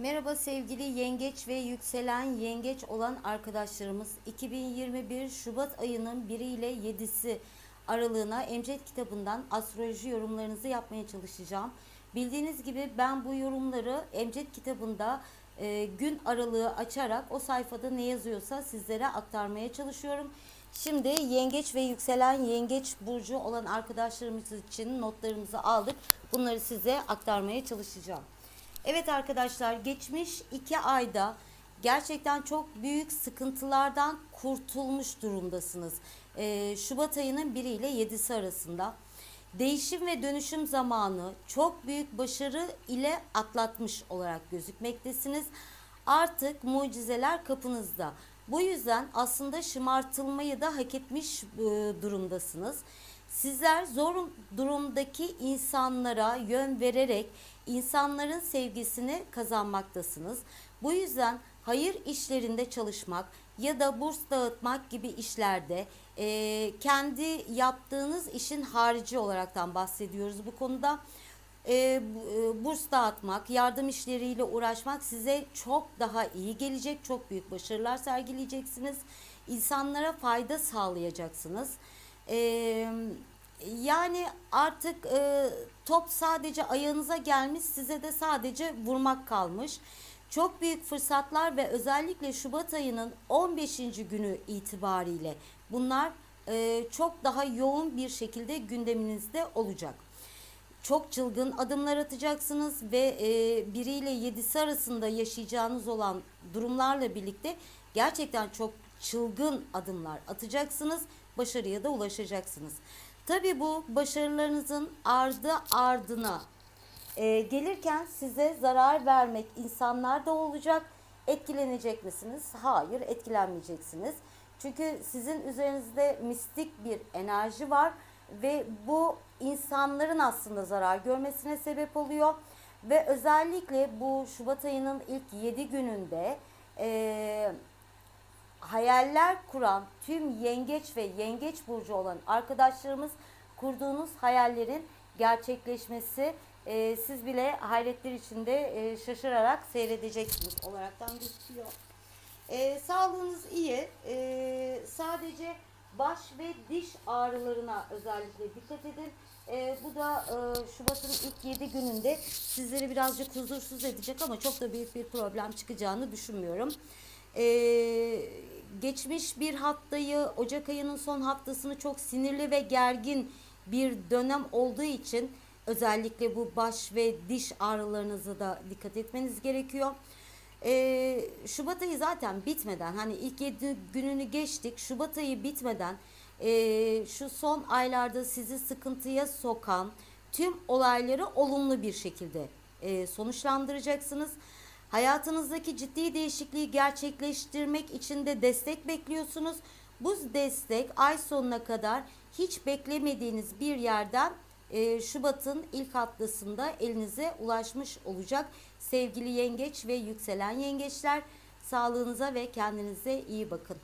Merhaba sevgili yengeç ve yükselen yengeç olan arkadaşlarımız. 2021 Şubat ayının 1 ile 7'si aralığına Emcet kitabından astroloji yorumlarınızı yapmaya çalışacağım. Bildiğiniz gibi ben bu yorumları Emcet kitabında e, gün aralığı açarak o sayfada ne yazıyorsa sizlere aktarmaya çalışıyorum. Şimdi yengeç ve yükselen yengeç burcu olan arkadaşlarımız için notlarımızı aldık. Bunları size aktarmaya çalışacağım. Evet arkadaşlar geçmiş iki ayda gerçekten çok büyük sıkıntılardan kurtulmuş durumdasınız. Ee, Şubat ayının 1 ile 7'si arasında. Değişim ve dönüşüm zamanı çok büyük başarı ile atlatmış olarak gözükmektesiniz. Artık mucizeler kapınızda. Bu yüzden aslında şımartılmayı da hak etmiş e, durumdasınız. Sizler zor durumdaki insanlara yön vererek insanların sevgisini kazanmaktasınız. Bu yüzden hayır işlerinde çalışmak ya da burs dağıtmak gibi işlerde e, kendi yaptığınız işin harici olaraktan bahsediyoruz bu konuda. E, e, burs dağıtmak, yardım işleriyle uğraşmak size çok daha iyi gelecek. Çok büyük başarılar sergileyeceksiniz. İnsanlara fayda sağlayacaksınız. Eee yani artık e, top sadece ayağınıza gelmiş, size de sadece vurmak kalmış. Çok büyük fırsatlar ve özellikle Şubat ayının 15. günü itibariyle bunlar e, çok daha yoğun bir şekilde gündeminizde olacak. Çok çılgın adımlar atacaksınız ve e, 1 ile 7'si arasında yaşayacağınız olan durumlarla birlikte gerçekten çok çılgın adımlar atacaksınız. Başarıya da ulaşacaksınız. Tabii bu başarılarınızın ardı ardına e, gelirken size zarar vermek insanlar da olacak. Etkilenecek misiniz? Hayır, etkilenmeyeceksiniz. Çünkü sizin üzerinizde mistik bir enerji var ve bu insanların aslında zarar görmesine sebep oluyor. Ve özellikle bu Şubat ayının ilk 7 gününde e, hayaller kuran tüm yengeç ve yengeç burcu olan arkadaşlarımız kurduğunuz hayallerin gerçekleşmesi e, siz bile hayretler içinde e, şaşırarak seyredeceksiniz olaraktan gözüküyor. E, sağlığınız iyi. E, sadece baş ve diş ağrılarına özellikle dikkat edin. E, bu da e, Şubat'ın ilk 7 gününde sizleri birazcık huzursuz edecek ama çok da büyük bir problem çıkacağını düşünmüyorum. E, geçmiş bir haftayı, Ocak ayının son haftasını çok sinirli ve gergin bir dönem olduğu için özellikle bu baş ve diş ağrılarınıza da dikkat etmeniz gerekiyor. Ee, Şubat ayı zaten bitmeden hani ilk 7 gününü geçtik. Şubat ayı bitmeden ee, şu son aylarda sizi sıkıntıya sokan tüm olayları olumlu bir şekilde ee, sonuçlandıracaksınız. Hayatınızdaki ciddi değişikliği gerçekleştirmek için de destek bekliyorsunuz. Bu destek ay sonuna kadar hiç beklemediğiniz bir yerden e, Şubat'ın ilk haftasında elinize ulaşmış olacak. Sevgili yengeç ve yükselen yengeçler sağlığınıza ve kendinize iyi bakın.